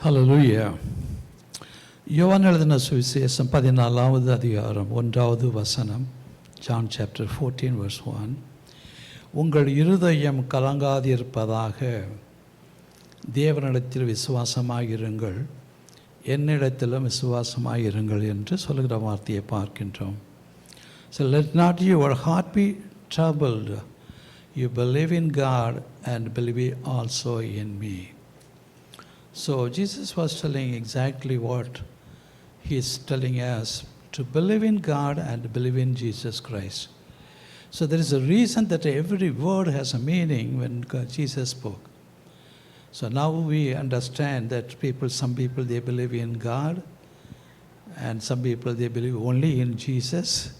ஹalleluya யோவான் எழுதின சுவிசேஷம் பதினாலாவது அதிகாரம் ஒன்றாவது வசனம் John chapter fourteen verse one உங்கள் இருதயம் கலங்காதிருப்பதாக தேவனிடத்தில் விசுவாசமாக இருங்கள் என்னிடத்திலும் விசுவாசமாக இருங்கள் என்று சொல்லுகிற வார்த்தையை பார்க்கின்றோம். So let not your heart be troubled you believe in God and believe also in me So Jesus was telling exactly what he is telling us to believe in God and believe in Jesus Christ. So there is a reason that every word has a meaning when Jesus spoke. So now we understand that people, some people they believe in God, and some people they believe only in Jesus,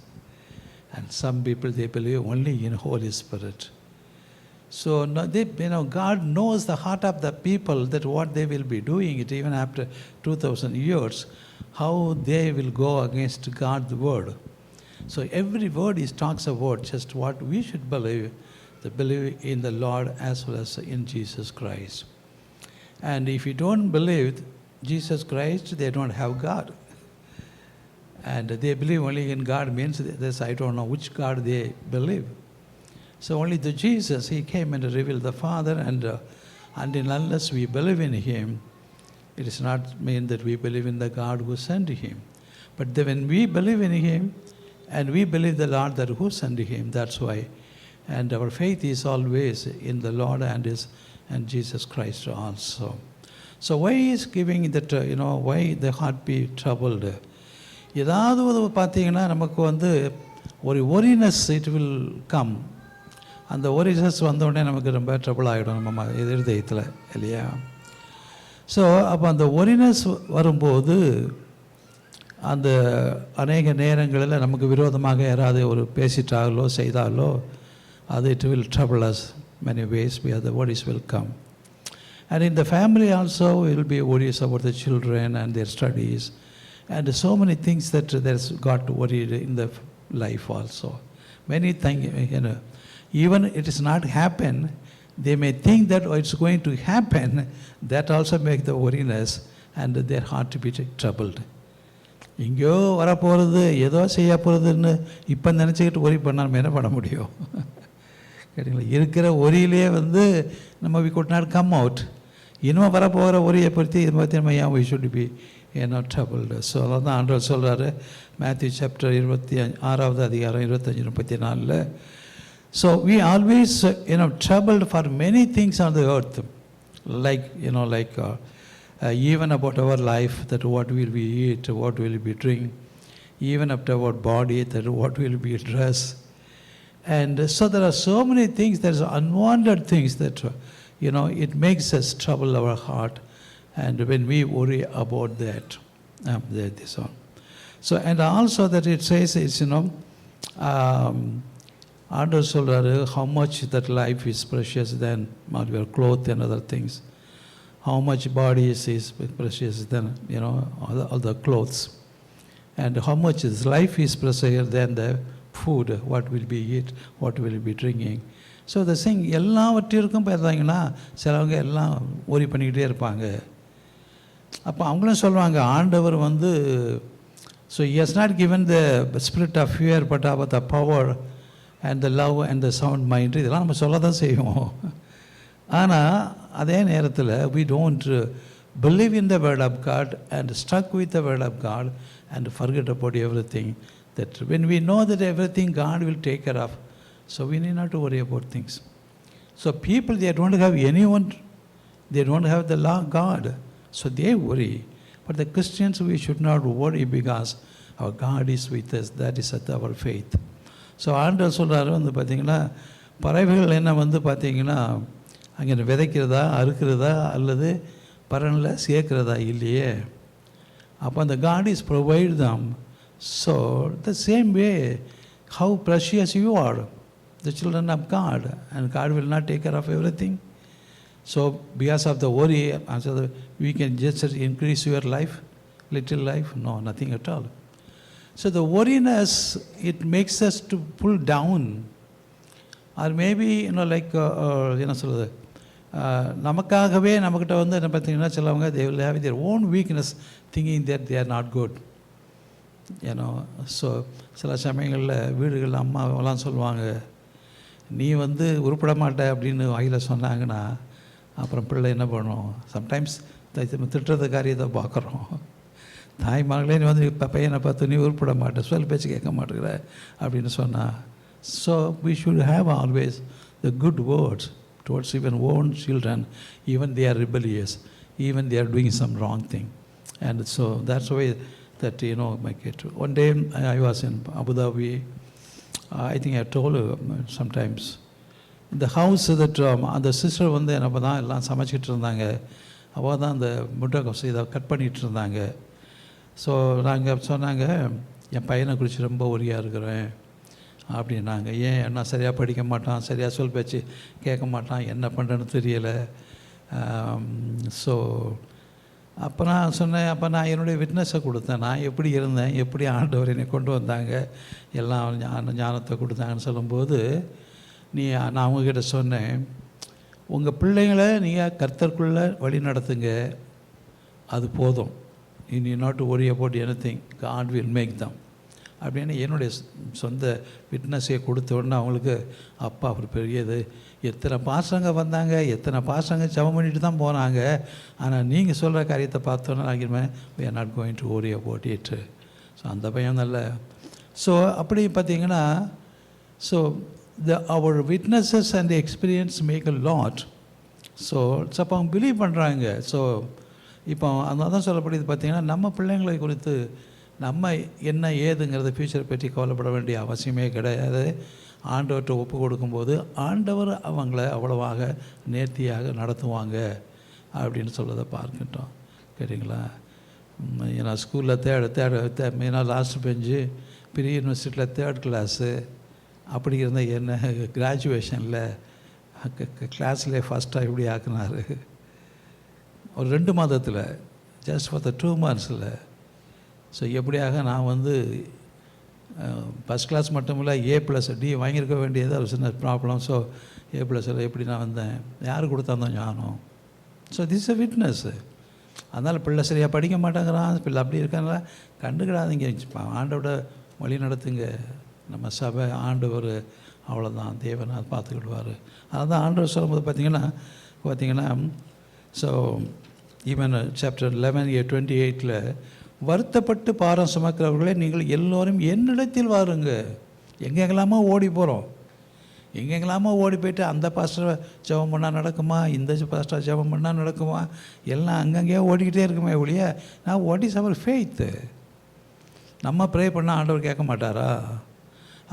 and some people they believe only in Holy Spirit. So they, you know, God knows the heart of the people that what they will be doing it even after 2,000 years, how they will go against God's word. So every word is talks about just what we should believe, the believe in the Lord as well as in Jesus Christ. And if you don't believe Jesus Christ, they don't have God. And they believe only in God means this I don't know which God they believe. So only the Jesus, He came and revealed the Father, and uh, until unless we believe in Him, it does not mean that we believe in the God who sent Him. But then when we believe in Him, and we believe the Lord that who sent Him, that's why. And our faith is always in the Lord and His and Jesus Christ also. So why is giving that, uh, you know, why the heart be troubled? ஏதாவது பார்த்தீங்கன்னா நமக்கு வந்து ஒரு ஒரினஸ் it will come அந்த ஒரிசஸ் வந்தோடனே நமக்கு ரொம்ப trouble ஆகிடும் நம்ம இருதயத்தில் இல்லையா ஸோ அப்போ அந்த ஒரினஸ் வரும்போது அந்த அநேக நேரங்களில் நமக்கு விரோதமாக யாராவது ஒரு பேசிட்டாலோ செய்தாலோ அது it will trouble us many ways be the what is will come and இந்த family also will be worries about the children and their studies and so many things that there's got worried in the life also many thank you even it is not happen they may think that oh, it's going to happen. That also make the worriness and their heart to be troubled. எங்கேயோ வரப்போகிறது ஏதோ செய்ய போகிறதுன்னு இப்போ நினச்சிக்கிட்டு worry பண்ண நம்ம என்ன பண்ண முடியும்? கேட்டிங்களா? இருக்கிற ஒரியிலே வந்து நம்ம we could not come out இன்னும் வரப்போகிற ஒரியை பற்றி இதை பற்றி நம்ம ஏன் வி ஷுட் பி ஏன்னா ட்ரபிள்டு ஸோ அதான் ஆண்டவர் சொல்கிறாரு மேத்யூ சாப்டர் இருபத்தி அஞ்சு ஆறாவது அதிகாரம் இருபத்தஞ்சி முப்பத்தி நாலில் So we always, uh, you know, troubled for many things on the earth, like, you know, like uh, uh, even about our life, that what will we eat, what will we drink, even up to our body, that what will we dress. And so there are so many things, there's unwanted things that, uh, you know, it makes us trouble our heart. And when we worry about that, um, this all. So, and also that it says is, you know, um, ஆண்டவர் சொல்கிறாரு how much that life is precious then more your cloth and other things how much body is is precious then you know all the clothes and how much is life is precious than the food what will be eat what will be drinking so the Singh எல்லாவற்றிற்கும் பார்த்தாங்கன்னா சிலவங்க எல்லாம் worry பண்ணிக்கிட்டே இருப்பாங்க அப்போ அவங்களும் சொல்லுவாங்க ஆண்டவர் வந்து so is not given the spirit of fear but of the power and the love and the sound mind இதெல்லாம் நம்ம சொல்ல தான் செய்வோம் ஆனால் அதே நேரத்தில் we don't believe in the word of God and stuck with the word of God and forget about every thing that when we know that every thing God will take care of so we need not to worry about things so people they don't have any one they don't have the lord God so they worry but the Christians we should not worry because our God is with that is at our faith so ஆண்டவர் சொல்கிறாரு வந்து பார்த்திங்கன்னா பறவைகள் என்ன வந்து பார்த்தீங்கன்னா அங்கே விதைக்கிறதா அறுக்கிறதா அல்லது பரனில் சேர்க்கிறதா இல்லையே? அப்போ அந்த God is provide them so the same way how precious you are the children of God and God will not take care of every thing so because of the worry so the, we can just increase your life little life no nothing at so the worriness it makes us to pull down. Or maybe you know like uh, uh, என்ன சொல்கிறது uh, நமக்காகவே நம்மக்கிட்ட வந்து என்ன பார்த்தீங்கன்னா சிலவங்க they will have their own weakness thinking there they are not good ஏன்னோ so சில சமயங்களில் வீடுகள் அம்மாவெல்லாம் சொல்லுவாங்க நீ வந்து உருப்பட மாட்ட அப்படின்னு வாயில் சொன்னாங்கன்னா அப்புறம் பிள்ளை என்ன பண்ணும்? சம்டைம்ஸ் திட்டுறது காரியத்தை பார்க்குறோம். தாய்மார்களே நீ வந்து இப்போ பையனை பார்த்து நீ உருப்பிட மாட்டேன் சொல் பேச்சு கேட்க மாட்டேங்கிற அப்படின்னு சொன்னால் so we should have always the good words towards even own children even they are rebellious even they are doing some wrong thing and so that's way that you know my gate one day I was in Abu Dhabi I think I told sometimes இந்த house that அந்த sister வந்து என்ன தான் எல்லாம் சமைச்சிக்கிட்டு இருந்தாங்க அவள் தான் அந்த முட்டை கோஸ் இதை கட் பண்ணிகிட்டு இருந்தாங்க ஸோ நாங்கள் சொன்னாங்க என் பையனை குறித்து ரொம்ப உரியாக இருக்கிறேன். அப்படின்னாங்க. ஏன்? என்ன சரியாக படிக்க மாட்டான் சரியாக சொல் பேச்சு கேட்க மாட்டான் என்ன பண்ணுறேன்னு தெரியலை. ஸோ அப்போ நான் சொன்னேன் அப்போ நான் என்னுடைய விட்னஸை கொடுத்தேன். நான் எப்படி இருந்தேன் எப்படி ஆண்டவர் என்னை கொண்டு வந்தாங்க எல்லாம் ஞான ஞானத்தை கொடுத்தாங்கன்னு சொல்லும்போது நீ நான் அவங்கக்கிட்ட சொன்னேன் உங்கள் பிள்ளைங்களை நீங்கள் கர்த்தருக்குள்ளே வழி நடத்துங்க அது போதும். இனி not worry about any thing God will make them அப்படின்னு என்னுடைய சொந்த விட்னஸை கொடுத்த உடனே அவங்களுக்கு அப்பா ஒரு பெரியது. எத்தனை பாசங்க வந்தாங்க. எத்தனை பாசங்க ஜெபம் பண்ணிட்டு தான் போனாங்க. ஆனால் நீங்கள் சொல்கிற காரியத்தை பார்த்தோன்னா நான் we are not going to worry about so அந்த பையன் நல்ல ஸோ அப்படி பார்த்தீங்கன்னா so the our witnesses and experience make a lot so suppose அவங்க பிலீவ் பண்ணுறாங்க ஸோ இப்போ அந்த தான் சொல்லப்படுது பார்த்திங்கன்னா நம்ம பிள்ளைங்களை குறித்து நம்ம என்ன ஏதுங்கிறத ஃப்யூச்சரை பற்றி கவலைப்பட வேண்டிய அவசியமே கிடையாது. ஆண்டவர்கிட்ட ஒப்பு கொடுக்கும்போது ஆண்டவர் அவங்கள அவ்வளவாக நேர்த்தியாக நடத்துவாங்க அப்படின்னு சொல்கிறத பார்க்கட்டும். சரிங்களா ஏன்னா ஸ்கூலில் third third they last bench பெரிய யூனிவர்சிட்டியில் தேர்ட் கிளாஸு அப்படி இருந்த என்ன? கிராஜுவேஷனில் கிளாஸ்லேயே ஃபஸ்ட்டாக இப்படி ஆக்குனாரு. ஒரு ரெண்டு மாதத்தில் ஜஸ்ட் ஃபார் த டூ மந்த்ஸில் ஸோ எப்படியாக நான் வந்து ஃபஸ்ட் கிளாஸ் மட்டும் இல்லை ஏ ப்ளஸ் டி வாங்கியிருக்க வேண்டியது ஒரு சின்ன ப்ராப்ளம் ஸோ ஏ ப்ளஸில் எப்படி நான் வந்தேன்? யார் கொடுத்தாந்தோம் ஞானம். ஸோ திஸ் அ விட்னஸ்ஸு அதனால் பிள்ளை சரியாக படிக்க மாட்டேங்கிறான் பிள்ளை அப்படி இருக்காங்களா கண்டுக்கிடாதீங்க. ஆண்டோட வழி நடத்துங்க. நம்ம சபை ஆண்டவர் அவ்வளோதான் தேவன் அதை பார்த்துக்கிடுவார். அதான் ஆண்டவர் சொல்லும்போது பார்த்தீங்கன்னா பார்த்தீங்கன்னா so even chapter eleven A twenty எயிட்டில் வருத்தப்பட்டு பாரம் சுமக்கிறவர்களே நீங்கள் எல்லோரும் என்னிடத்தில் வாருங்க. எங்கெங்கெல்லாமோ ஓடி போகிறோம் எங்கெங்கெல்லாமோ ஓடி போயிட்டு அந்த பாஸ்டர் ஜெபம் பண்ணால் நடக்குமா? இந்த பாஸ்டர் ஜெபம் பண்ணால் நடக்குமா? எல்லாம் அங்கங்கேயே ஓடிக்கிட்டே இருக்குமே ஒழிய நான் வாட் இஸ் அவர் ஃபெய்த்து நம்ம ப்ரே பண்ணால் ஆண்டவர் கேட்க மாட்டாரா?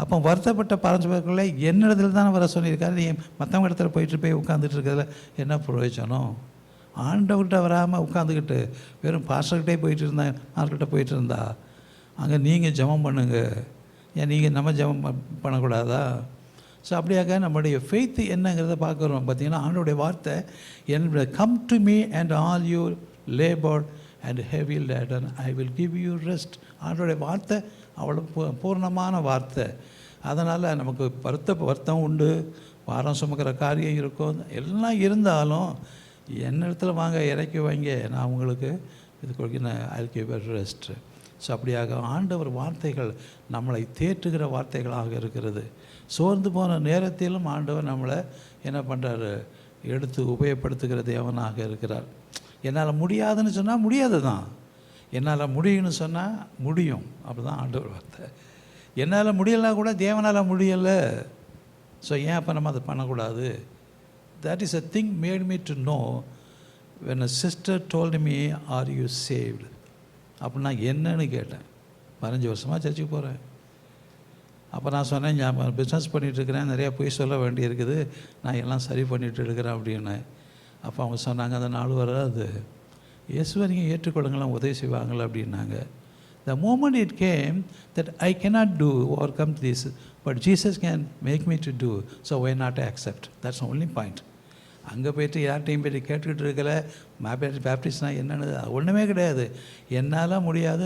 அப்போ வருத்தப்பட்ட பரஞ்சபர்களை என்னிடத்துல தான் வர சொல்லியிருக்காரு. நீ மற்றவங்க இடத்துல போயிட்டு போய் உட்காந்துட்டு இருக்கிறதுல என்ன பிரயோஜனம்? ஆண்டவர்கிட்ட வராமல் உட்காந்துக்கிட்டு வெறும் பாஸ்டர்கிட்டே போயிட்டு இருந்தேன் மார்க்கிட்ட போயிட்டு இருந்தா அங்கே நீங்கள் ஜெபம் பண்ணுங்க. ஏன் நீங்கள் நம்ம ஜெபம் பண்ணக்கூடாதா? ஸோ அப்படியாக நம்முடைய ஃபெய்த்து என்னங்கிறத பார்க்குறோம். பார்த்தீங்கன்னா ஆண்டோடைய வார்த்தை என்னுடைய come to me and all you labour and heavy laden I will give you rest ஆண்டோடைய வார்த்தை அவ்வளோ பூ- பூர்ணமான வார்த்தை. அதனால் நமக்கு வருத்த வருத்தம் உண்டு. வாரம் சுமக்கிற காரியம் இருக்கும். எல்லாம் இருந்தாலும் என்னிடத்துல வாங்க இறக்கி வாங்க நான் உங்களுக்கு இது கொடுக்க நான் கிவ் ரெஸ்ட் ஸோ அப்படியாக ஆண்டவர் வார்த்தைகள் நம்மளை தேற்றுகிற வார்த்தைகளாக இருக்கிறது. சோர்ந்து போன நேரத்திலும் ஆண்டவர் நம்மளை என்ன பண்ணுறாரு எடுத்து உபயோகப்படுத்துகிற தேவனாக இருக்கிறார். என்னால் முடியாதுன்னு சொன்னால் முடியாது தான் என்னால் முடியும்னு சொன்னால் முடியும். அப்படி தான் ஆண்டவர் வார்த்தை. என்னால் முடியலைன்னா கூட தேவனால் முடியலை. ஸோ ஏன் அப்போ நம்ம அதை பண்ணக்கூடாது? That is a thing made me to know when a sister told me are you saved அப்படின்னா என்னன்னு கேட்டேன். பதினஞ்சு வருஷமாக சர்ச்சுக்கு போகிறேன் அப்போ நான் சொன்னேன் நான் பிஸ்னஸ் பண்ணிகிட்ருக்கிறேன் நிறையா போய் சொல்ல வேண்டியிருக்குது. நான் எல்லாம் சரி பண்ணிகிட்டு இருக்கிறேன் அப்படின்னு அப்போ அவங்க சொன்னாங்க அந்த நாள் வராது. இயேசுவை நீங்கள் ஏற்றுக்கொள்ளுங்களாம் உதவி செய்வாங்களா அப்படின்னாங்க. The moment it came that I cannot do overcome this but Jesus can make me to do so why not accept that's only point அங்கே போயிட்டு யார்கிட்டையும் போயிட்டு கேட்டுக்கிட்டு இருக்கல. மேபேட் பேப்டிஸ்ட்னா என்னென்னு ஒன்றுமே கிடையாது. என்னால் முடியாது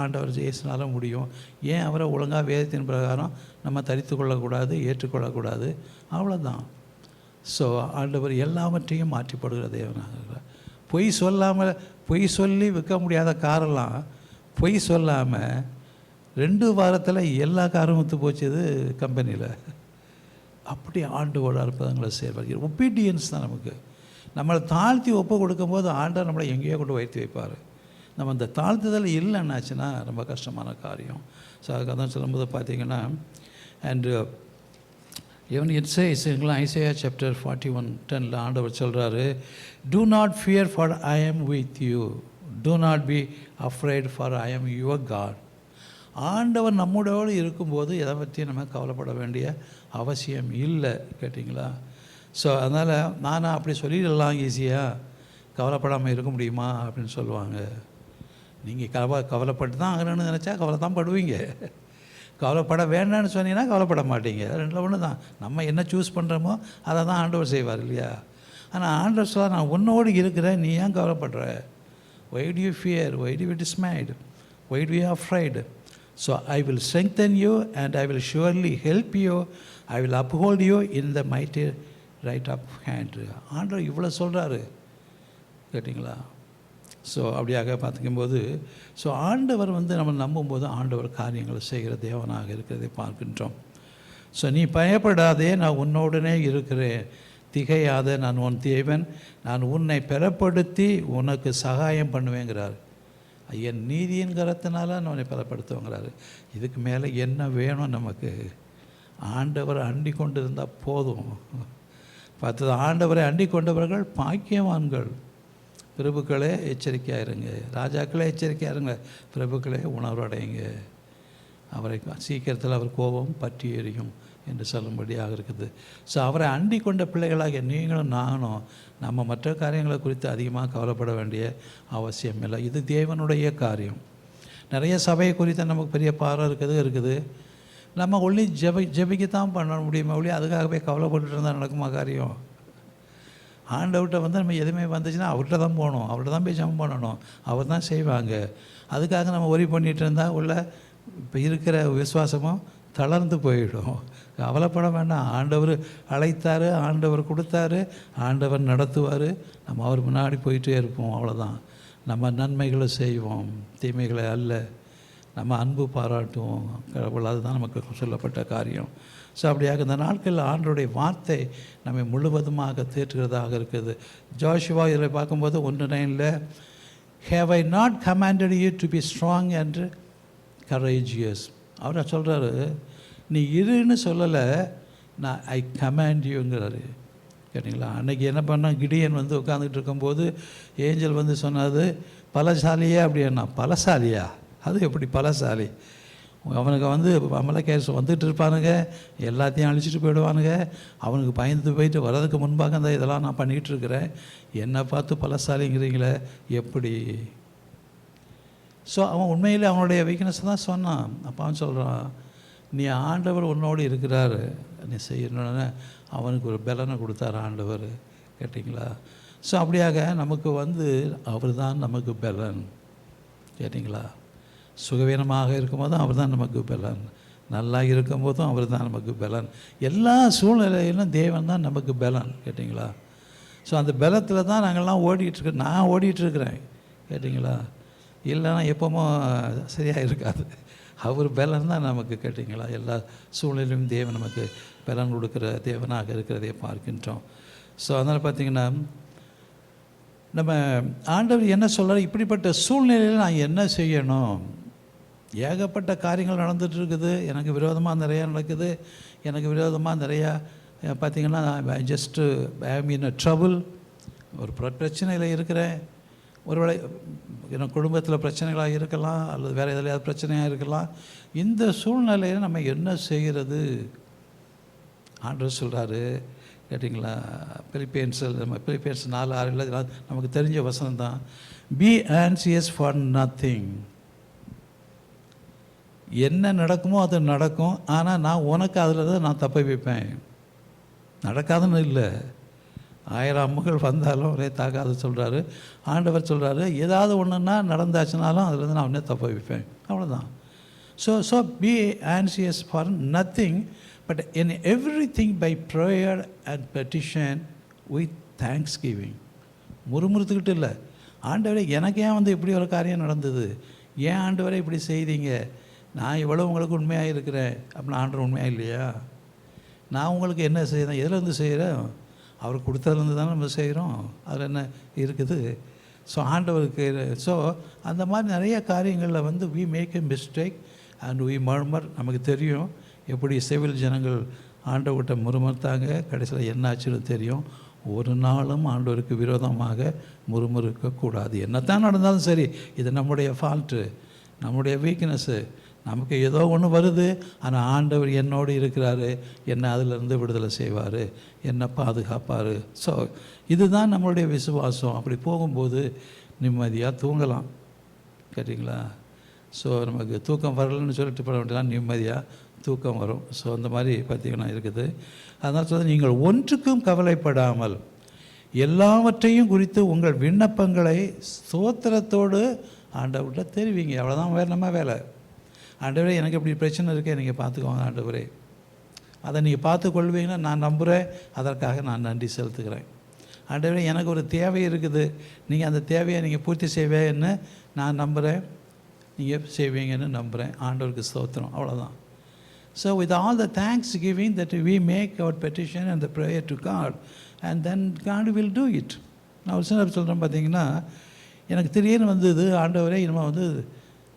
ஆண்டவர் ஜெயசினால முடியும். ஏன் அவரை ஒழுங்காக வேதத்தின் பிரகாரம் நம்ம தரித்து கொள்ளக்கூடாது ஏற்றுக்கொள்ளக்கூடாது? அவ்வளோதான் ஸோ ஆண்டவர் எல்லாவற்றையும் மாற்றிப்படுகிற தேவனாக பொய் சொல்லாமல் பொய் சொல்லி விற்க முடியாத காரெல்லாம் பொய் சொல்லாமல் ரெண்டு வாரத்தில் எல்லா காரும் ஒத்து போச்சுது கம்பெனியில் அப்படி ஆண்டோட அற்புதங்களை செயல்படுகிறார் ஒப்பீடியன்ஸ் தான் நமக்கு. நம்மளை தாழ்த்தி ஒப்பு கொடுக்கும்போது ஆண்டவர் நம்மளை எங்கேயோ கொண்டு வைத்து வைப்பார். நம்ம அந்த தாழ்த்துதல் இல்லைன்னாச்சுன்னா ரொம்ப கஷ்டமான காரியம். ஸோ அதுக்காக தான் சொல்லும்போது பார்த்தீங்கன்னா and even it's says Isaiah chapter forty one டெனில் ஆண்டவர் சொல்கிறாரு do not fear for I am with you do not be afraid for I am your God ஆண்டவர் நம்முடையோடு இருக்கும்போது எதை பற்றியும் நம்ம கவலைப்பட வேண்டிய அவசியம் இல்லை கேட்டிங்களா? ஸோ அதனால் நானும் அப்படி சொல்லிடலாம் ஈஸியாக கவலைப்படாமல் இருக்க முடியுமா? அப்படின்னு சொல்லுவாங்க. நீங்கள் கவலை கவலைப்பட்டு தான் ஆகணும்னு நினச்சா கவலை தான் படுவீங்க. கவலைப்பட வேண்டாம்னு சொன்னீங்கன்னா கவலைப்பட மாட்டீங்க. ரெண்டில் ஒன்று தான். நம்ம என்ன சூஸ் பண்ணுறோமோ அதை தான் ஆண்டவர் செய்வார் இல்லையா? ஆனால் ஆண்டவர் சொல்ல நான் உன்னோடு இருக்கிறேன் நீ ஏன் கவலைப்படுற? Why do you fear why do you dismayed why do you afraid so I will strengthen you and I will surely help you I will uphold you in the mighty right of hand ஆண்டவர் இவ்வளோ சொல்கிறாரு கேட்டிங்களா? So அப்படியாக பார்த்துக்கும்போது so ஆண்டவர் வந்து நம்ம நம்பும்போது ஆண்டவர் காரியங்களை செய்கிற தேவனாக இருக்கிறதை பார்க்கின்றோம். ஸோ நீ பயப்படாதே நான் உன்னோடனே இருக்கிறேன். திகையாத நான் உன் தேவன். நான் உன்னை பெறப்படுத்தி உனக்கு சகாயம் பண்ணுவேங்கிறார். ஐயன் நீதியின் கரத்தினால நான் உன்னை இதுக்கு மேலே என்ன வேணும் நமக்கு? ஆண்டவரை அண்டி கொண்டு இருந்தால் போதும். பார்த்தது ஆண்டவரை அண்டி கொண்டவர்கள் பாக்கியவான்கள். பிரபுக்களே எச்சரிக்கையாக இருங்க. ராஜாக்களே எச்சரிக்கையாக இருங்க. பிரபுக்களே உணர்வடையுங்க. அவரை சீக்கிரத்தில் அவர் கோபம் பற்றி எரியும். என்று சொல்லும்படியாக இருக்குது. ஸோ அவரை அண்டி கொண்ட பிள்ளைகளாக நீங்களும் நானும் நம்ம மற்ற காரியங்களை குறித்து அதிகமாக கவலைப்பட வேண்டிய அவசியம் இல்லை. இது தேவனுடைய காரியம். நிறைய சபையை குறித்து நமக்கு பெரிய பாரம் இருக்குது இருக்குது. நம்ம ஒன்லி ஜெபி ஜெபிக்கத்தான் பண்ண முடியுமா ஒளி அதுக்காகவே கவலைப்பட்டுட்டு இருந்தால் நடக்குமா காரியம்? ஆண்டவர்கிட்ட வந்து நம்ம எதுவுமே வந்துச்சுன்னா அவர்கிட்ட தான் போகணும். அவர்கிட்ட தான் போய் ஜெபம் பண்ணணும். அவர் தான் செய்வாங்க. அதுக்காக நம்ம ஒரி பண்ணிகிட்டு இருந்தால் உள்ள இப்போ இருக்கிற விசுவாசமும் தளர்ந்து போயிடும். கவலைப்பட வேண்டாம். ஆண்டவர் அழைத்தார் ஆண்டவர் கொடுத்தாரு ஆண்டவர் நடத்துவார். நம்ம அவர் முன்னாடி போயிட்டே இருப்போம் அவ்வளோதான் நம்ம நன்மைகளை செய்வோம் தீமைகளை அல்ல. நம்ம அன்பு பாராட்டுவோம் கடவுள் அதுதான் நமக்கு சொல்லப்பட்ட காரியம். ஸோ அப்படியாக இந்த நாட்களில் ஆண்டருடைய வார்த்தை நம்மை முழுவதுமாக தேற்றுகிறதாக இருக்குது. ஜோஷுவா இதில் பார்க்கும்போது ஒன்று நைனில் have I not commanded you to be strong and courageous அவர் சொல்கிறாரு நீ இருன்னு சொல்லலை நான் ஐ கமாண்ட் யூங்கிறாரு கேட்டிங்களா? அன்றைக்கி என்ன பண்ணால் கிடியன் வந்து உட்காந்துட்டு இருக்கும்போது ஏஞ்சல் வந்து சொன்னது பலசாலியா அப்படின்னா பலசாலியா? அது எப்படி பலசாலி? அவனுக்கு வந்து அமலக்கேஸ் வந்துட்டு இருப்பானுங்க எல்லாத்தையும் அழிச்சிட்டு போயிடுவானுங்க. அவனுக்கு பயந்து போயிட்டு வர்றதுக்கு முன்பாக அந்த இதெல்லாம் நான் பண்ணிக்கிட்டு இருக்கிறேன். என்னை பார்த்து பலசாலிங்கிறீங்களே எப்படி? ஸோ அவன் உண்மையில் அவனுடைய வீக்னஸ் தான் சொன்னான். அப்பான்னு சொல்கிறான் நீ ஆண்டவர் உன்னோடு இருக்கிறாரு. நீ செய்யணும்னு அவனுக்கு ஒரு பலனை கொடுத்தார் ஆண்டவர். கேட்டிங்களா? ஸோ அப்படியாக நமக்கு வந்து அவர் தான் நமக்கு பலன். கேட்டிங்களா? சுகவீனமாக இருக்கும்போதும் அவர் தான் நமக்கு பலன். நல்லா இருக்கும்போதும் அவர் தான் நமக்கு பலன். எல்லா சூழ்நிலையிலும் தேவன் தான் நமக்கு பலன். கேட்டிங்களா? ஸோ அந்த பலத்தில் தான் நாங்கள்லாம் ஓடிட்டுருக்கோம் நான் ஓடிட்டுருக்குறேன் கேட்டிங்களா? இல்லைன்னா எப்போவும் சரியாக இருக்காது. அவர் பலன் தான் நமக்கு கேட்டிங்களா? எல்லா சூழ்நிலையும் தேவன் நமக்கு பலன் கொடுக்குற தேவனாக இருக்கிறதே பார்க்கின்றோம். ஸோ அதனால் பார்த்திங்கன்னா நம்ம ஆண்டவர் என்ன சொல்கிறார் இப்படிப்பட்ட சூழ்நிலையில் நான் என்ன செய்யணும்? ஏகப்பட்ட காரியங்கள் நடந்துகிட்ருக்குது இருக்குது. எனக்கு விரோதமாக நிறையா நடக்குது. எனக்கு விரோதமாக நிறையா பார்த்திங்கன்னா ஜஸ்ட்டு ஐ மீன் ட்ரபுள் ஒரு பிர- பிரச்சனையில் இருக்கிறேன். ஒருவேளை எனக்கு குடும்பத்தில் பிரச்சனைகளாக இருக்கலாம் அல்லது வேறு எதுலையாவது பிரச்சனையாக இருக்கலாம் இந்த சூழ்நிலையில் நம்ம என்ன செய்கிறது ஆண்டவர் சொல்கிறாரு கேட்டிங்களா? பிலிப்பியன்ஸில் நம்ம பிலிப்பியன்ஸ் நாலு ஆறு இல்லை நமக்கு தெரிஞ்ச வசனம் தான் பி ஆன்சியஸ் ஃபார் நத்திங் என்ன நடக்குமோ அது நடக்கும் ஆனால் நான் உனக்கு அதில் தான் நான் தப்ப வைப்பேன். நடக்காதுன்னு இல்லை. ஆயிரம் அம்முகள் வந்தாலும் ஒரே தாக்காது சொல்கிறாரு ஆண்டவர் சொல்கிறாரு ஏதாவது ஒன்றுன்னா நடந்தாச்சுனாலும் அதுலேருந்து நான் உடனே தப்ப வைப்பேன். அவ்வளோதான் so so be anxious for nothing but in every thing by prayer and petition with thanks giving முறுமுறுத்துக்கிட்டு இல்லை. ஆண்டவரே எனக்கு ஏன் வந்து இப்படி ஒரு காரியம் நடந்தது? ஏன் ஆண்டவரே இப்படி செய்தீங்க? நான் இவ்வளோ உங்களுக்கு உண்மையாக இருக்கிறேன். அப்படின்னு ஆண்டவர் உண்மையாக இல்லையா? நான் உங்களுக்கு என்ன செய்கிறேன் எதில் இருந்து செய்கிறேன் அவர் கொடுத்ததுலேருந்து தானே நம்ம செய்கிறோம். அதில் என்ன இருக்குது? ஸோ ஆண்டவருக்கு ஸோ அந்த மாதிரி நிறைய காரியங்களில் வந்து we make a mistake and we murmur நமக்கு தெரியும் எப்படி சிவில் ஜனங்கள் ஆண்டவர்கிட்ட முறுமறுத்தாங்க. கடைசியில் என்னாச்சுன்னு தெரியும். ஒரு நாளும் ஆண்டவருக்கு விரோதமாக முறுமுறுக்கக்கூடாது. என்னத்தான் நடந்தாலும் சரி இது நம்முடைய ஃபால்ட்டு நம்முடைய வீக்னஸ்ஸு நமக்கு ஏதோ ஒன்று வருது ஆனால் ஆண்டவர் என்னோடு இருக்கிறாரு என்னை அதிலிருந்து விடுதலை செய்வார் என்னை பாதுகாப்பார். ஸோ இதுதான் நம்மளுடைய விசுவாசம். அப்படி போகும்போது நிம்மதியாக தூங்கலாம். கேட்டிங்களா ஸோ நமக்கு தூக்கம் வரலன்னு சொல்லிட்டு போட வேண்டியதான் நிம்மதியாக தூக்கம் வரும். ஸோ அந்த மாதிரி பார்த்திங்கன்னா இருக்குது. அதனால் சொல்ல நீங்கள் ஒன்றுக்கும் கவலைப்படாமல் எல்லாவற்றையும் குறித்து உங்கள் விண்ணப்பங்களை ஸ்தோத்திரத்தோடு ஆண்டவர்கிட்ட தெரிவிங்க. அவ்வளோதான் வேறு நம்ம வேலை? ஆண்டவரே எனக்கு இப்படி பிரச்சனை இருக்குது நீங்கள் பார்த்துக்கோங்க ஆண்டவரே. அதை நீங்கள் பார்த்து கொள்வீங்கன்னா நான் நம்புகிறேன் அதற்காக நான் நன்றி செலுத்துகிறேன். ஆண்டவரே எனக்கு ஒரு தேவை இருக்குது. நீங்கள் அந்த தேவையை நீங்கள் பூர்த்தி செய்வேன்னு நான் நம்புகிறேன் நீங்கள் செய்வீங்கன்னு நம்புகிறேன் ஆண்டவருக்கு ஸ்தோத்திரம். அவ்வளோதான் so with all the thanks giving that we make our petition and the prayer to God and then God will do it நான் ஒரு சில சொல்கிறேன் பார்த்தீங்கன்னா எனக்கு திடீர்னு வந்தது ஆண்டவரே இனிமேல் வந்து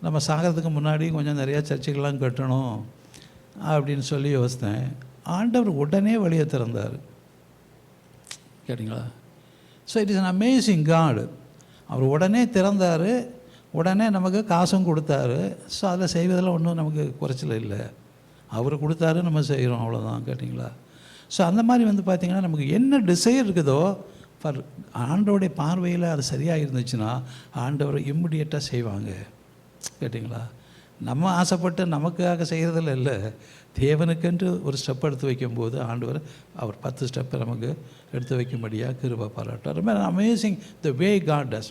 நம்ம சாகிறதுக்கு முன்னாடி கொஞ்சம் நிறையா சர்ச்சைகள்லாம் கட்டணும் அப்படின்னு சொல்லி யோசித்தேன். ஆண்டவர் உடனே வழியை திறந்தார். கேட்டிங்களா? So it is an amazing God அவர் உடனே திறந்தார். உடனே நமக்கு காசும் கொடுத்தாரு. ஸோ அதில் செய்வதில் ஒன்றும் நமக்கு குறைச்சல் இல்லை. அவர் கொடுத்தாரு நம்ம செய்கிறோம் அவ்வளோதான் கேட்டிங்களா? ஸோ அந்த மாதிரி வந்து பார்த்திங்கன்னா நமக்கு என்ன டிசைர் இருக்குதோ ஃபார் ஆண்டோடைய பார்வையில் அது சரியாக இருந்துச்சுன்னா ஆண்டவர் இம்மிடியட்டாக செய்வாங்க. கேட்டிங்களா? நம்ம ஆசைப்பட்டு நமக்காக செய்கிறதில் இல்லை. தேவனுக்கென்று ஒரு ஸ்டெப் எடுத்து வைக்கும்போது ஆண்டவர் அவர் பத்து ஸ்டெப்பை நமக்கு எடுத்து வைக்கும்படியாக கிருபா பாராட்டார் ரொம்ப amazing the way God does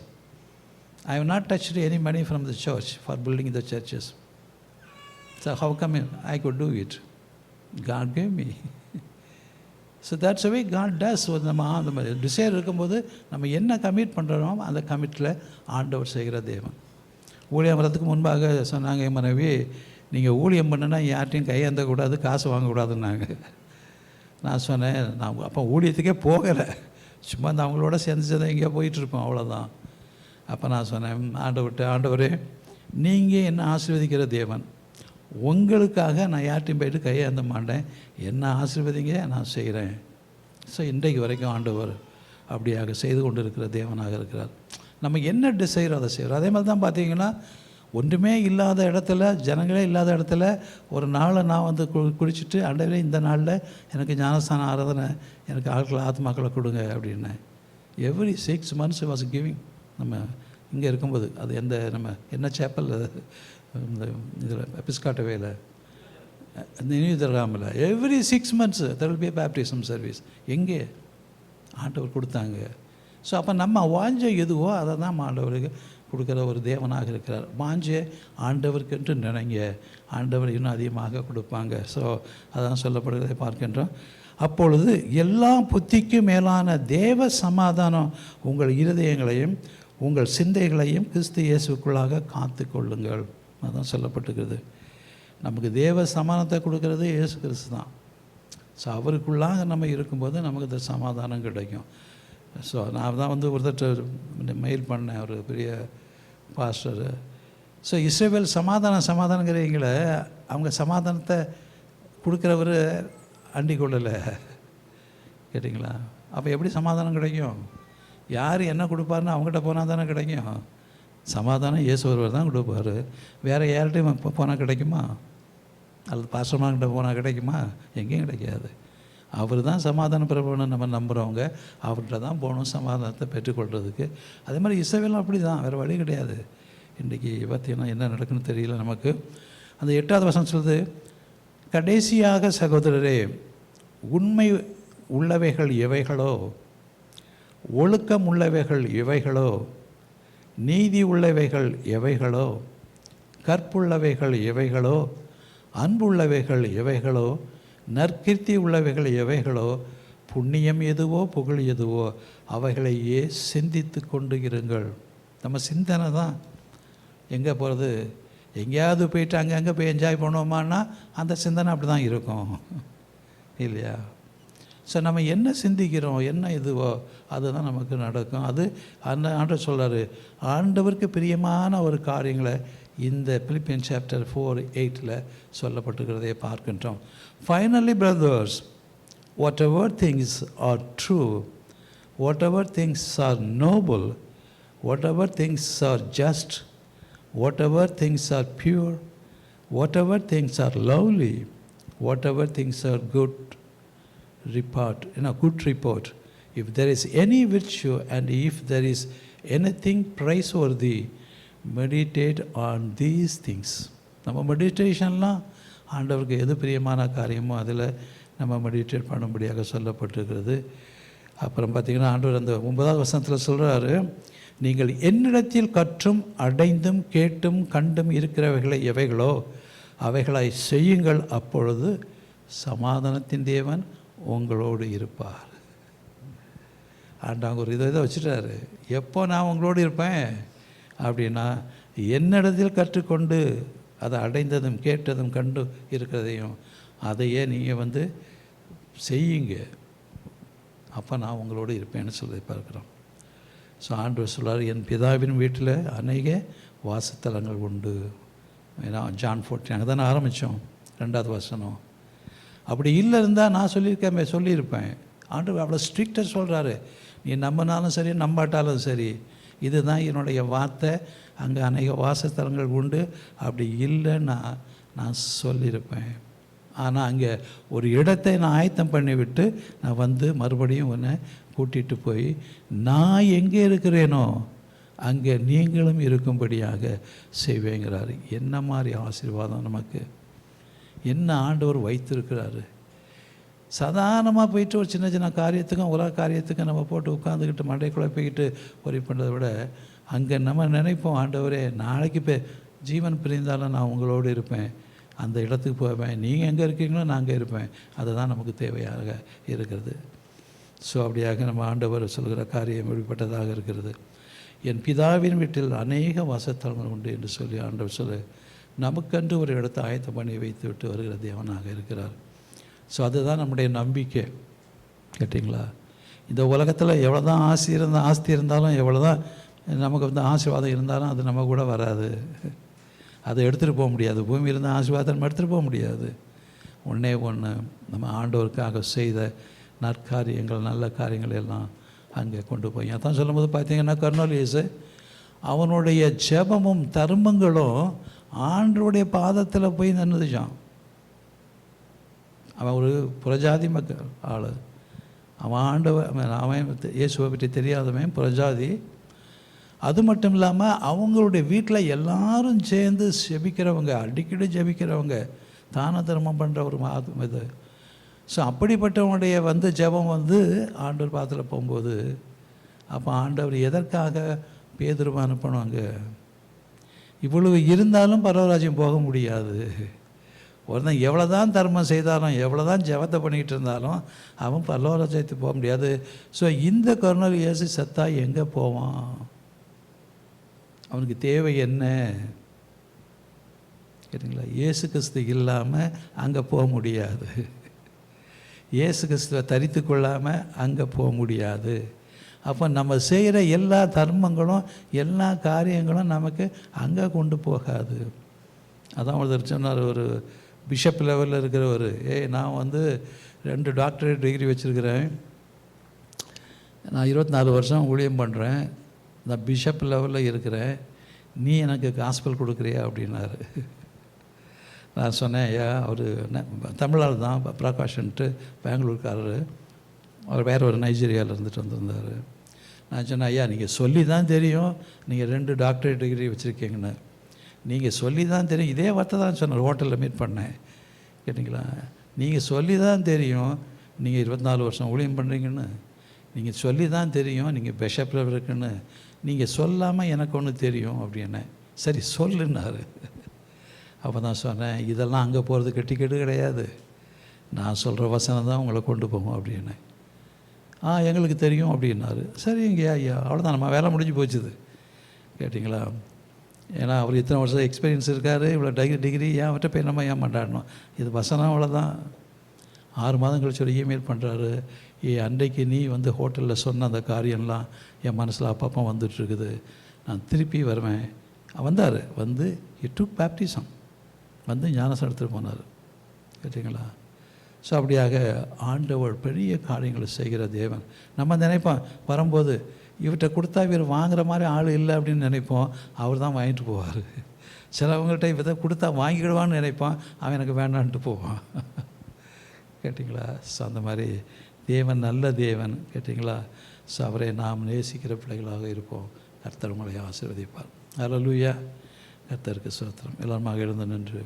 I have not touch any money from the church for building the churches so how come in I could do it God gave me so that's way God does ஒரு நம்ம அந்த மாதிரி desire இருக்கும்போது நம்ம என்ன commit பண்ணுறோமோ அந்த கமிட்டில் ஆண்டவர் செய்கிற தேவன். ஊழியம் வரதுக்கு முன்பாக சொன்னாங்க என் மனைவி நீங்கள் ஊழியம் பண்ணுனா யார்ட்டையும் கையேந்தக்கூடாது காசு வாங்கக்கூடாதுன்னாங்க நான் சொன்னேன் நான் அப்போ ஊழியத்துக்கே போகலை. சும்மா அந்த அவங்களோட சேர்ந்து சேர்ந்து எங்கேயோ போயிட்டுருப்போம் அவ்வளோதான் அப்போ நான் சொன்னேன் ஆண்டவர்கிட்ட ஆண்டவரே நீங்கள் என்ன ஆசீர்வதிக்கிற தேவன்? உங்களுக்காக நான் யார்ட்டையும் போயிட்டு கையேந்த மாட்டேன். என்ன ஆசீர்வதிங்க? நான் செய்கிறேன் ஸோ இன்றைக்கு வரைக்கும் ஆண்டவர் அப்படியாக செய்து கொண்டு இருக்கிற தேவனாக இருக்கிறார். நம்ம என்ன டிசைரோ அதை செய்கிறோம் அதே மாதிரி தான் பார்த்தீங்கன்னா ஒன்றுமே இல்லாத இடத்துல ஜனங்களே இல்லாத இடத்துல ஒரு நாளை நான் வந்து கு குடிச்சிட்டு அண்டவே இந்த நாளில் எனக்கு ஞானஸ்தான ஆராதனை எனக்கு ஆட்கள் ஆத்மாக்களை கொடுங்க அப்படின்னு. Every six months was giving நம்ம இங்கே இருக்கும்போது அது எந்த நம்ம என்ன சேப்பல் இந்த இதில் பிஸ்காட்டவேல நினைவு தராமல் every six months there will be baptism service எங்கே? ஆண்டவர் கொடுத்தாங்க. ஸோ அப்போ நம்ம வாஞ்ச எதுவோ அதை தான் ஆண்டவருக்கு கொடுக்குற ஒரு தேவனாக இருக்கிறார். வாஞ்ச ஆண்டவருக்கென்று நினைங்க. ஆண்டவர் இன்னும் அதிகமாக கொடுப்பாங்க. ஸோ அதான் சொல்லப்படுகிறதை பார்க்கின்றோம். அப்பொழுது எல்லா புத்திக்கும் மேலான தேவ சமாதானம் உங்கள் இருதயங்களையும் உங்கள் சிந்தைகளையும் கிறிஸ்து இயேசுக்குள்ளாக காத்து கொள்ளுங்கள். அதான் சொல்லப்பட்டுக்கிறது நமக்கு தேவ சமாதானத்தை கொடுக்கறது இயேசு கிறிஸ்து தான். ஸோ அவருக்குள்ளாக நம்ம இருக்கும்போது நமக்கு இந்த சமாதானம் கிடைக்கும். ஸோ நான் தான் வந்து ஒருத்தர் மெயில் பண்ணேன் ஒரு பெரிய பாஸ்டர் ஸோ இஸ்ரேவேல் சமாதானம் சமாதானங்கிறவங்களை அவங்க சமாதானத்தை கொடுக்குறவர் அண்டி கொள்ளலை. கேட்டிங்களா? அப்போ எப்படி சமாதானம் கிடைக்கும்? யார் என்ன கொடுப்பாருன்னு அவங்ககிட்ட போனால் தானே கிடைக்கும். சமாதானம் இயேசு ஒருவர் தான் கொடுப்பார். வேறு யார்கிட்டையும் இப்போ போனால் கிடைக்குமா? அல்லது பாசமாகிட்ட போனால் கிடைக்குமா? எங்கேயும் கிடைக்காது. அவர் தான் சமாதான பிரபுன்னு நம்ம நம்புகிறவங்க அவர்கிட்ட தான் போகணும் சமாதானத்தை பெற்றுக்கொள்கிறதுக்கு அதே மாதிரி இசைவெல்லாம் அப்படி தான் வேறு வழி கிடையாது. இன்றைக்கி பார்த்தீங்கன்னா என்ன நடக்குன்னு தெரியல நமக்கு. அந்த எட்டாவது வசனம் சொல்லுது கடைசியாக சகோதரரே உண்மை உள்ளவைகள் எவைகளோ ஒழுக்கம் உள்ளவைகள் எவைகளோ நீதி உள்ளவைகள் எவைகளோ கற்புள்ளவைகள் எவைகளோ அன்புள்ளவைகள் எவைகளோ நற்கீர்த்தி உள்ளவைகள் எவைகளோ புண்ணியம் எதுவோ புகழ் எதுவோ அவைகளையே சிந்தித்து கொண்டு இருங்கள். நம்ம சிந்தனை தான். எங்கே போகிறது எங்கேயாவது போயிட்டு அங்கங்கே போய் என்ஜாய் பண்ணுவோமான்னா அந்த சிந்தனை அப்படி தான் இருக்கும். இல்லையா? ஸோ நம்ம என்ன சிந்திக்கிறோம்? என்ன இதுவோ அதுதான் நமக்கு நடக்கும். அது அந்த ஆண்டவர் சொல்கிறார் ஆண்டவருக்கு பிரியமான ஒரு காரியங்களை இந்த பிலிப்பியன் சாப்டர் ஃபோர் எயிட்டில் சொல்லப்பட்டிருக்கிறதை பார்க்கின்றோம் finally brothers whatever things are true whatever things are noble whatever things are just whatever things are pure, whatever things are lovely, whatever things are good report, you know, good report. If there is any virtue and if there is anything praiseworthy, meditate on these things நம்ம மெடிடேஷன்லாம் ஆண்டவருக்கு எது பிரியமான காரியமோ அதில் நம்ம meditate பண்ணும்படியாக சொல்லப்பட்டிருக்கிறது. அப்புறம் பார்த்திங்கன்னா ஆண்டவர் அந்த ஒன்பதாவது வசனத்தில் சொல்கிறாரு நீங்கள் என்னிடத்தில் கற்றும் அடைந்தும் கேட்டும் கண்டும் இருக்கிறவைகளை எவைகளோ அவைகளை செய்யுங்கள். அப்பொழுது சமாதானத்தின் தேவன் உங்களோடு இருப்பார். ஆண்டாங்க ஒரு இதை இதை வச்சுட்டாரு. எப்போ நான் உங்களோடு இருப்பேன்? அப்படின்னா என்னிடத்தில் கற்றுக்கொண்டு அதை அடைந்ததும் கேட்டதும் கண்டு இருக்கிறதையும் அதையே நீங்கள் வந்து செய்யுங்க. அப்போ நான் உங்களோடு இருப்பேன்னு சொல்லி பார்க்குறோம். ஸோ ஆண்டவர் சொல்கிறார் என் பிதாவின் வீட்டில் அநேக வாசத்தலங்கள் உண்டு. ஏன்னா ஜான் ஃபோர்டின் அங்கே தானே ஆரம்பித்தோம் ரெண்டாவது வசனம். அப்படி இல்லை இருந்தால் நான் சொல்லியிருக்கேன் சொல்லியிருப்பேன். ஆண்டு அவ்வளோ ஸ்ட்ரிக்டாக சொல்கிறாரு நீ நம்பினாலும் சரி நம்பாட்டாலும் சரி. இதுதான் என்னுடைய வார்த்தை. அங்கே அநேக வாசத்தலங்கள் உண்டு. அப்படி இல்லைன்னா நான் சொல்லியிருப்பேன். ஆனால் அங்கே ஒரு இடத்தை நான் ஆயத்தம் பண்ணிவிட்டு நான் வந்து மறுபடியும் உன்னை கூட்டிகிட்டு போய் நான் எங்கே இருக்கிறேனோ அங்கே நீங்களும் இருக்கும்படியாக செய்வேங்கிறாரு. என்ன மாதிரி ஆசீர்வாதம் நமக்கு. என்ன ஆண்டவர் வைத்திருக்கிறாரு. சாதாரணமாக போயிட்டு ஒரு சின்ன சின்ன காரியத்துக்கும் உலக காரியத்துக்கும் நம்ம போட்டு உட்காந்துக்கிட்டு மண்டை குழப்பிக்கிட்டு ஒரி பண்ணுறதை விட அங்கே நம்ம நினைப்போம் ஆண்டவரே நாளைக்கு இப்போ ஜீவன் பிரிந்தாலும் நான் உங்களோடு இருப்பேன். அந்த இடத்துக்கு போவேன். நீங்கள் எங்கே இருக்கீங்களோ நான் அங்கே இருப்பேன். அதுதான் நமக்கு தேவையாக இருக்கிறது. ஸோ அப்படியாக நம்ம ஆண்டவர் சொல்கிற காரியம் வெளிப்பட்டதாக இருக்கிறது. என் பிதாவின் வீட்டில் அநேக வாசத்தலங்கள் உண்டு என்று சொல்லி ஆண்டவர் சொல்லு நமக்கென்று ஒரு இடத்தை ஆயத்தம் பண்ணி வைத்து விட்டு வருகிற தேவனாக இருக்கிறார். ஸோ அதுதான் நம்முடைய நம்பிக்கை. கேட்டிங்களா? இந்த உலகத்தில் எவ்வளோ தான் ஆசி இருந்தால் ஆஸ்தி இருந்தாலும் எவ்வளோ தான் நமக்கு வந்து ஆசீர்வாதம் இருந்தாலும் அது நம்ம கூட வராது. அதை எடுத்துகிட்டு போக முடியாது. பூமியில் இருந்தால் ஆசீர்வாதம் நம்ம எடுத்துகிட்டு போக முடியாது. ஒன்றே ஒன்று நம்ம ஆண்டோருக்காக செய்த நற்காரியங்கள் நல்ல காரியங்கள் எல்லாம் அங்கே கொண்டு போய். அதான் சொல்லும்போது பார்த்தீங்கன்னா கர்னோலியஸு அவனுடைய ஜெபமும் தர்மங்களும் ஆண்டோடைய பாதத்தில் போய் நின்றுச்சான் அவன் ஒரு புறஜாதி மக்கள் ஆள். அவன் ஆண்டவன் அவன் இயேசுவை பற்றி தெரியாதவன் புறஜாதி. அது மட்டும் இல்லாமல் அவங்களுடைய வீட்டில் எல்லாரும் சேர்ந்து ஜெபிக்கிறவங்க அடிக்கடி ஜெபிக்கிறவங்க தான தர்மம் பண்ணுற ஒரு மாதம் இது. ஸோ அப்படிப்பட்டவனுடைய வந்து ஜெபம் வந்து ஆண்டவர் பாத்தில் போகும்போது அப்போ ஆண்டவர் எதற்காக பேதுருவ அனுப்பணும் அங்கே இவ்வளவு இருந்தாலும் பரவராஜ்யம் போக முடியாது. ஒருத்தன் எவ்வளோ தான் தர்மம் செய்தாலும் எவ்வளோ தான் ஜெபத்தை பண்ணிக்கிட்டு இருந்தாலும் அவன் பரலோராஜ்யத்துக்கு போக முடியாது. ஸோ இந்த கருணல் இயேசு செத்தா எங்கே போவான்? அவனுக்கு தேவை என்ன? கேட்டிங்களா? இயேசு கிறிஸ்து இல்லாமல் அங்கே போக முடியாது. இயேசு கிறிஸ்துவை தரித்து கொள்ளாமல் அங்கே போக முடியாது. அப்போ நம்ம செய்கிற எல்லா தர்மங்களும் எல்லா காரியங்களும் நமக்கு அங்கே கொண்டு போகாது. அதான் ஒருத்தர் சொன்னார் ஒரு பிஷப் லெவலில் இருக்கிறவர். ஏய் நான் வந்து ரெண்டு டாக்டரேட் டிகிரி வச்சுருக்கிறேன். நான் இருபத்தி நாலு வருஷம் ஊழியம் பண்ணுறேன் நான் பிஷப் லெவலில் இருக்கிறேன். நீ எனக்கு காஸ்பல் கொடுக்குறியா? அப்படின்னாரு. நான் சொன்னேன் ஐயா அவர் தமிழால் தான் பிரகாஷன்ட்டு பெங்களூர்காரரு. அவர் வேறு ஒரு நைஜீரியாவில் இருந்துட்டு வந்திருந்தார். நான் சொன்னேன் ஐயா நீங்கள் சொல்லி தான் தெரியும். நீங்கள் ரெண்டு டாக்டரேட் டிகிரி வச்சுருக்கீங்கன்னு. நீங்கள் சொல்லி தான் தெரியும். இதே வார்த்தை தான் சொன்னார் ஹோட்டலில் மீட் பண்ணேன். கேட்டிங்களா? நீங்கள் சொல்லி தான் தெரியும். நீங்கள் இருபத்தி நாலு வருஷம் ஊழியம் பண்ணுறீங்கன்னு நீங்கள் சொல்லி தான் தெரியும். நீங்கள் பிஷப்பில் இருக்குன்னு. நீங்கள் சொல்லாமல் எனக்கு ஒன்று தெரியும் அப்படின்னேன் சரி சொல்லுன்னாரு. அப்போ தான் சொன்னேன் இதெல்லாம் அங்கே போகிறதுக்கு டிக்கெட்டு கிடையாது. நான் சொல்கிற வசனம் தான் உங்களை கொண்டு போகும் அப்படின்னு. ஆ எங்களுக்கு தெரியும் அப்படின்னாரு. சரிங்க ஐயா. அவ்வளோதான் நம்ம வேலை முடிஞ்சு போச்சுது. கேட்டிங்களா? ஏன்னா அவர் இத்தனை வருஷம் எக்ஸ்பீரியன்ஸ் இருக்கார் இவ்வளோ டிகிரி டிகிரி ஏன் அவர்கிட்ட போய் நம்ம ஏன் மாட்டாடணும் இது வசனம் அவ்வளோதான் ஆறு மாதம் கழிச்சு ஒரு இமெயில் பண்ணுறாரு ஏ அன்றைக்கு நீ வந்து ஹோட்டலில் சொன்ன அந்த காரியம்லாம் என் மனசில் அப்பப்போ வந்துட்டுருக்குது. நான் திருப்பி வருவேன். வந்தார். வந்து இ பேப்டிசம் வந்து ஞானசம் எடுத்துகிட்டு போனார். கேட்டிங்களா? ஸோ அப்படியாக ஆண்டவர் பெரிய காரியங்களை செய்கிற தேவன். நம்ம நினைப்போம் வரும்போது இவர்கிட்ட கொடுத்தா இவர் வாங்குற மாதிரி ஆள் இல்லை அப்படின்னு நினைப்போம். அவர் தான் வாங்கிட்டு போவார். சிலவங்கள்ட்ட இவரை கொடுத்தா வாங்கிக்கிடுவான்னு நினைப்பான். அவன் எனக்கு வேண்டான்ட்டு போவான். கேட்டிங்களா? ஸோ அந்த மாதிரி தேவன் நல்ல தேவன். கேட்டிங்களா? ஸோ அவரை நாம் நேசிக்கிற பிள்ளைகளாக இருப்போம். கர்த்தர் உங்களை ஆசீர்வதிப்பார். லூயா கர்த்தருக்கு சுத்திரம் எல்லாருமாக எழுந்து நின்று